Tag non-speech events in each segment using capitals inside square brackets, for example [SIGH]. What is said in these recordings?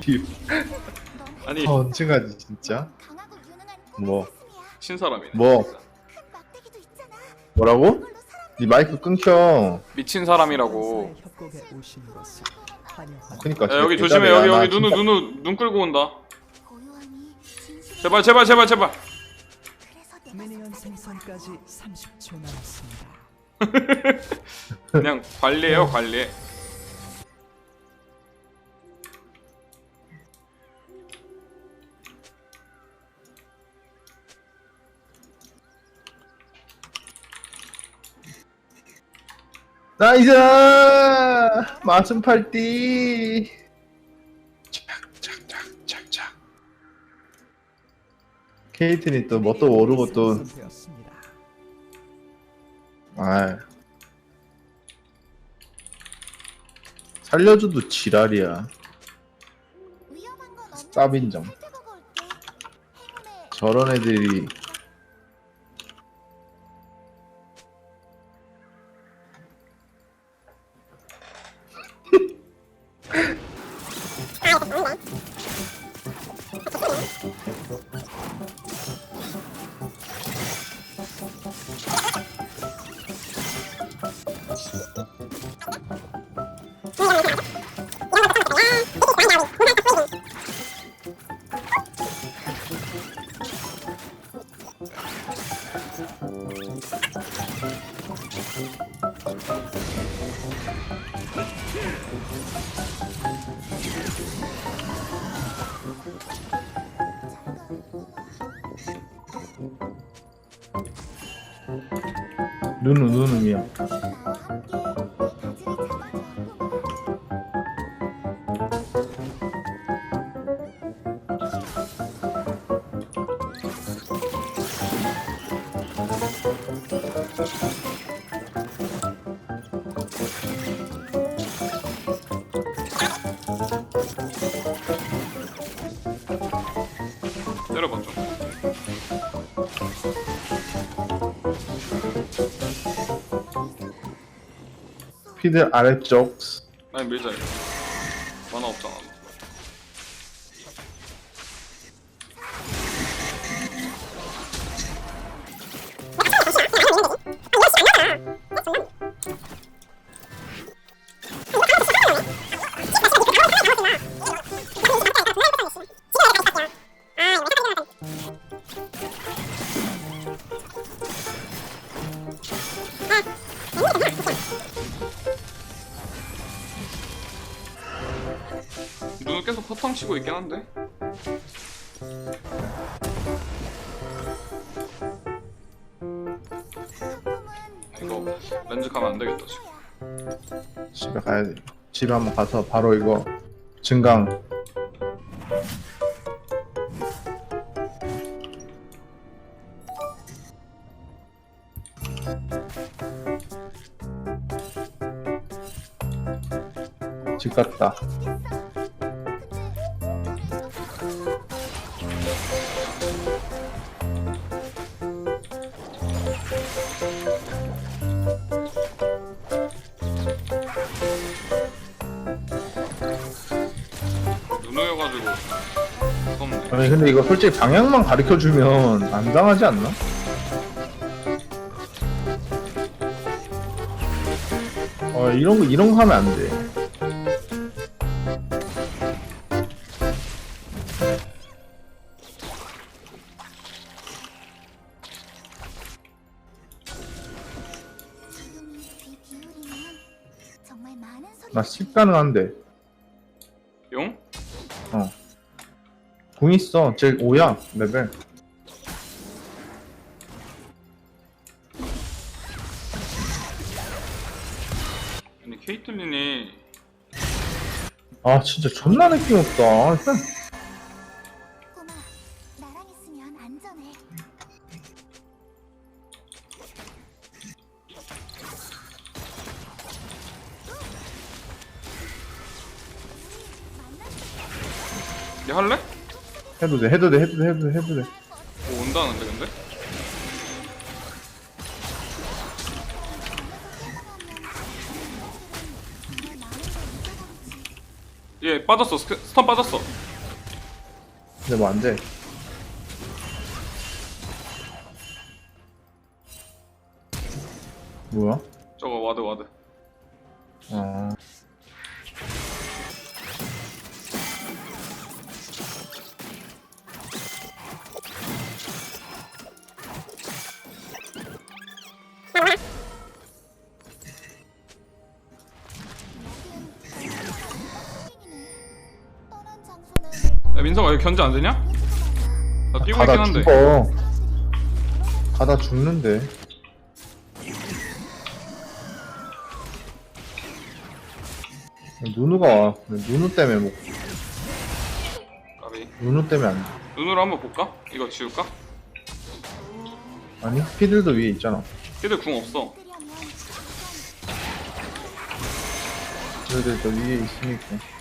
딥. 아니 아, 언제가지 진짜? 강하고 유능한 뭐? 신사람이네 뭐? 뭐라고? 네 마이크 끊겨. 미친 사람이라고. 그니까. 야, 여기 진짜 조심해. 여기 나 여기 누누 진짜- 누누 눈 끌고 온다 제발 제발 제발 제발 그래서 내가 미니언 속삭이는 거야. 생성까지 30초 남았습니다. [LAUGHS] 그냥 관리해요 관리 나이스! 마순 팔띠. 착착착착착. 케이튼이 또뭐또 모르고 또. 아 살려줘도 지랄이야. 위험한 건 없는 스탑 인정. 살펴보고 올게. 행운의 저런 애들이 누누 누누 미야. 피드 아래쪽. 아니 밀자 치고 있긴 한데 이거 렌즈 가면 안 되겠다 지금 집에 가야 돼. 집에 한번 가서 바로 이거 증강 집 갔다. 무섭네 아니 근데 이거 솔직히 방향만 가르쳐 주면 안 당하지 않나? 어 이런 거 이런 거 하면 안 돼. 나 10 가능한데. 용? 궁 있어. 제 5야 레벨. 아니 케이틀린이 아 진짜 존나 느낌 없다. 일단 얘 할래? 해도 돼, 해도 돼, 해도 돼, 해도 돼, 해도 돼. 오, 온다는데 근데? 얘 빠졌어 스크, 스턴 빠졌어 근데 뭐 안 돼. 뭐야? 저거 와드 와드 아, 여기 견제 안 되냐? 나 뛰고 있긴 가다 한데 죽어. 가다 죽는데. 누누가 와. 누누 때문에 뭐 까비 누누 때문에 안 돼. 눈으로 한번 볼까? 이거 지울까? 아니 피들도 위에 있잖아. 걔들 궁 없어 그래도 저 위에 있으니까.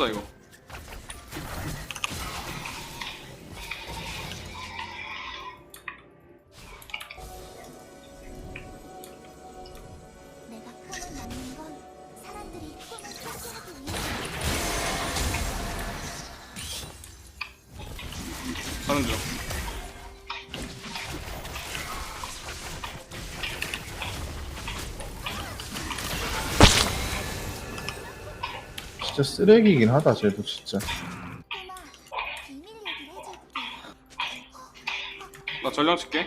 하자 이거. 내가 꿈을 낳는 건 사람들이 꿈을 쫓아오기 위해. 가는 중 진짜 쓰레기긴 하다 쟤도 진짜. 나 전령 칠게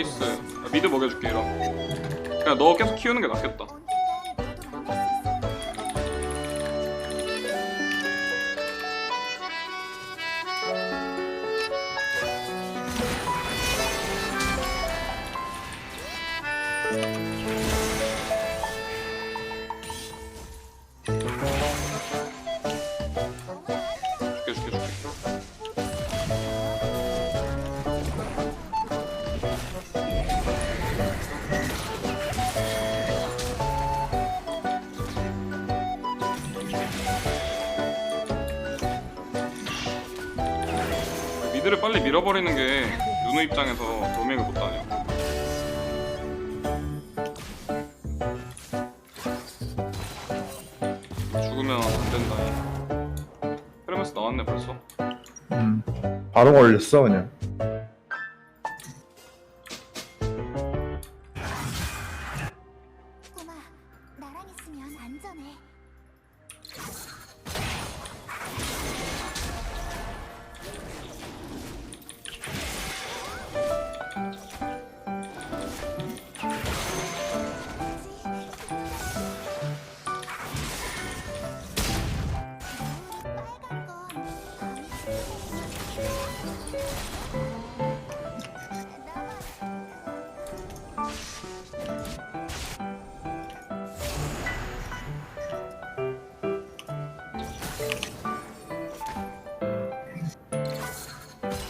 나이스. 아, 미드 먹여줄게 이럼 그냥 너 계속 키우는 게 낫겠다 미드를 빨리 밀어버리는 게 누누 입장에서 도맥을 못 다녀 죽으면 안 된다 헤르메스 나왔네 벌써 음. 바로 걸렸어 그냥.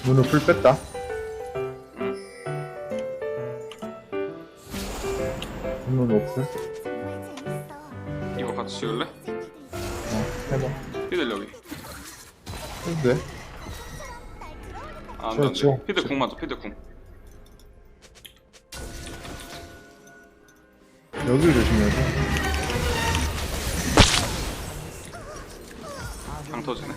누누 풀 뺐다. 정말 재밌어 이거 같이? 새끼들 어 해봐. 피들 여기 들어오는 아, 안 돼, 지워. 안 돼. 피들 궁 맞아, 피들 궁. 여기를 조심해야 돼. 강 터지네.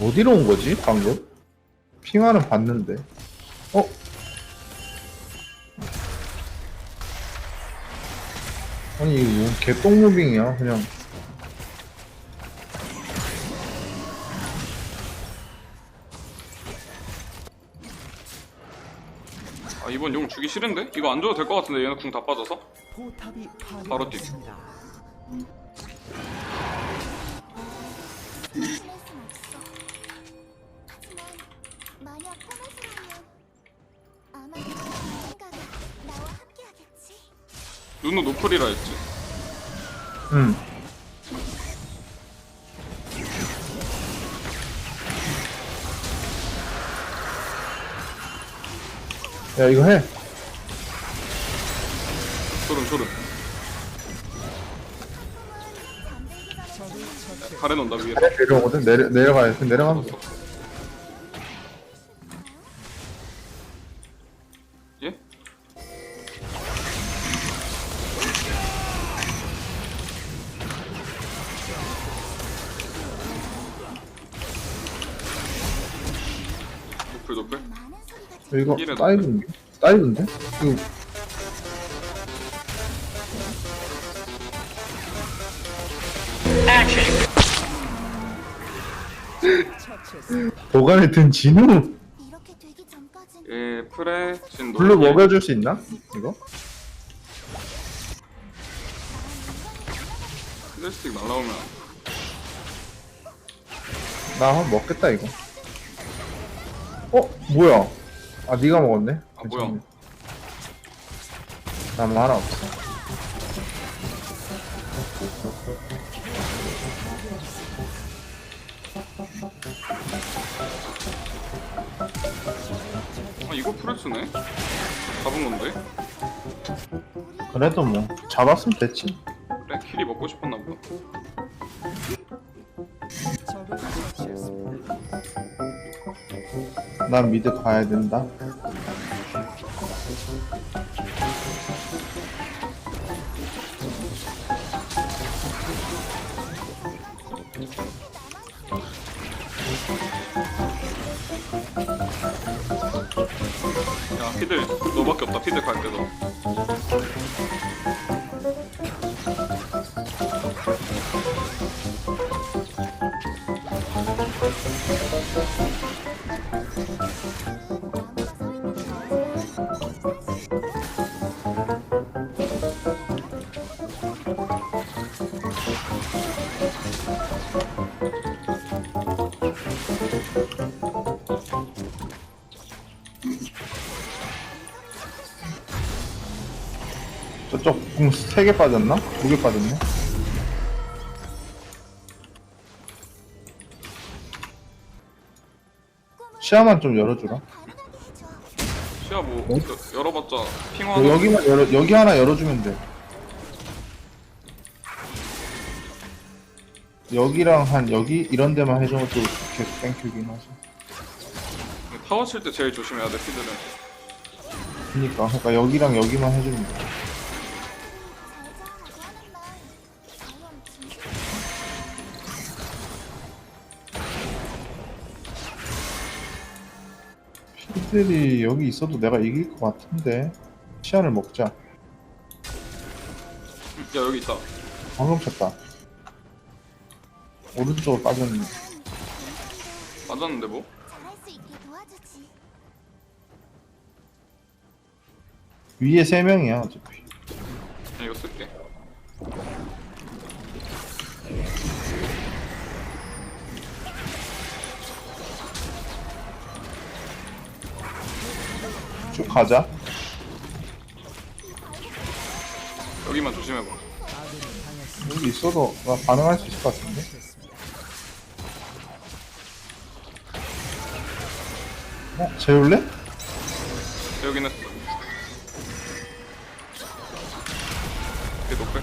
어디로 온 거지 방금? 핑화는 봤는데. 어? 아니 이거 개똥 무빙이야 그냥. 아 이번 용 주기 싫은데? 이거 안 줘도 될 것 같은데 얘네 궁 다 빠져서? 바로 뛰기. 누누 노플이라 했지 응. 야 이거 해. 소름 소름. 가래 온다 위에 내려오거든. 내려 내려가야 돼. 내려가면 돼. 노플 노플 이거 다이브인데? 다이브인데? 이거. 보관에 든 진우 이렇게 되기 전까진 예 프레 진 블루 노플. 먹여줄 수 있나? 이거? 피들스틱 날라오면 나 한번 먹겠다 이거. 어? 뭐야? 아 네가 먹었네. 아, 뭐야? 난 하나 없어. 아 이거 프레스네? 잡은 건데? 그래도 뭐 잡았으면 됐지. 그래 킬이 먹고 싶었나 보다 난 미드 가야 된다. 궁세개 빠졌나? 두개 빠졌네. 시야만 좀 열어주라. 시야 뭐 어? 여- 열어봤자 핑 여- 하나 여기만 열어 여기 하나 열어주면 돼. 여기랑 한 여기 이런 데만 해줘도 계속 땡큐긴 하지. 타워 칠 때 제일 조심해야 돼 피들은 그니까 그러니까 여기랑 여기만 해주면 돼. 피들이 여기 있어도 내가 이길 것 같은데 시야를 먹자. 야 여기 있다 방금 쳤다. 오른쪽으로 빠졌네. 맞았는데 뭐? 잘할 수 있게 도와주지. 위에 세 명이야 어차피. 야, 이거 쓸게 쭉 가자. 여기만 조심해봐. 여기 있어도 나 반응할 수 있을 것 같은데. 어? 재울래? 했어 이게 노플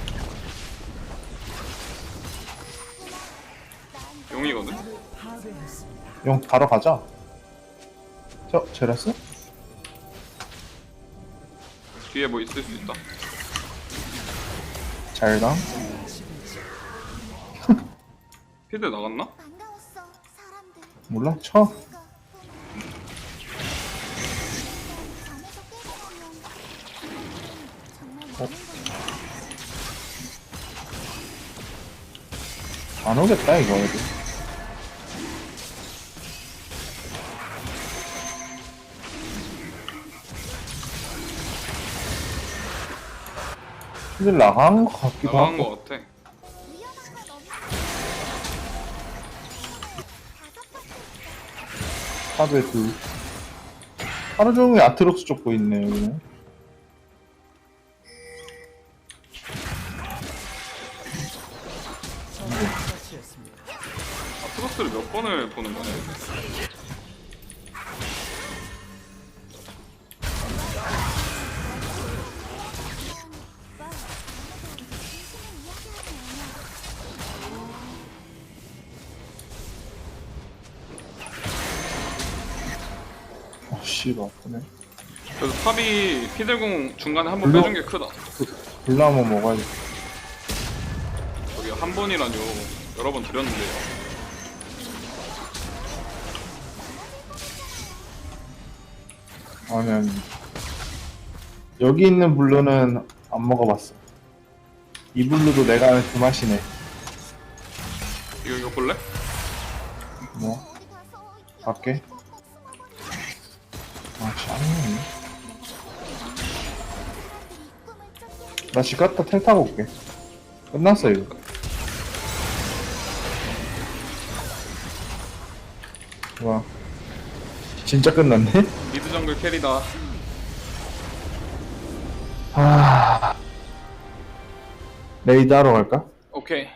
용이거든? 파괴했습니다. 영 바로 가자. 저 제라스? 뒤에 뭐 있을 수 있다 잘강. 피들 [LAUGHS] 나갔나? 반가웠어, 사람들. 몰라 쳐. 이거. 잠에서 깨어나면 정말 많은 걸안 오겠다 이거 애들. 근데 나간 것 같기도 나간 하고. 거 같아. 하루에 둘 하루 종일 아트록스 쫓고 있네 여기는. 아트로스를 몇 번을 보는 거냐 씨발 아프네 그래서 탑이 피들공 중간에 한 번 물론- 빼준 게 크다. 불나 한번 먹어야지. 저기 한 번이라뇨. 여러 번 드렸는데요 아니 아니. 여기 있는 블루는 안 먹어봤어. 이 블루도 내가 아는 그 맛이네. 이거 이거 볼래? 뭐? 어디 아, 짱이네. 사람들이 꿈을 쫓게 하기 나집 갔다 텔 타고 올게. 끝났어, 이거. 와. 진짜 끝났네? [LAUGHS] 미드 정글 캐리다 아. 레이드 하러 갈까? 오케이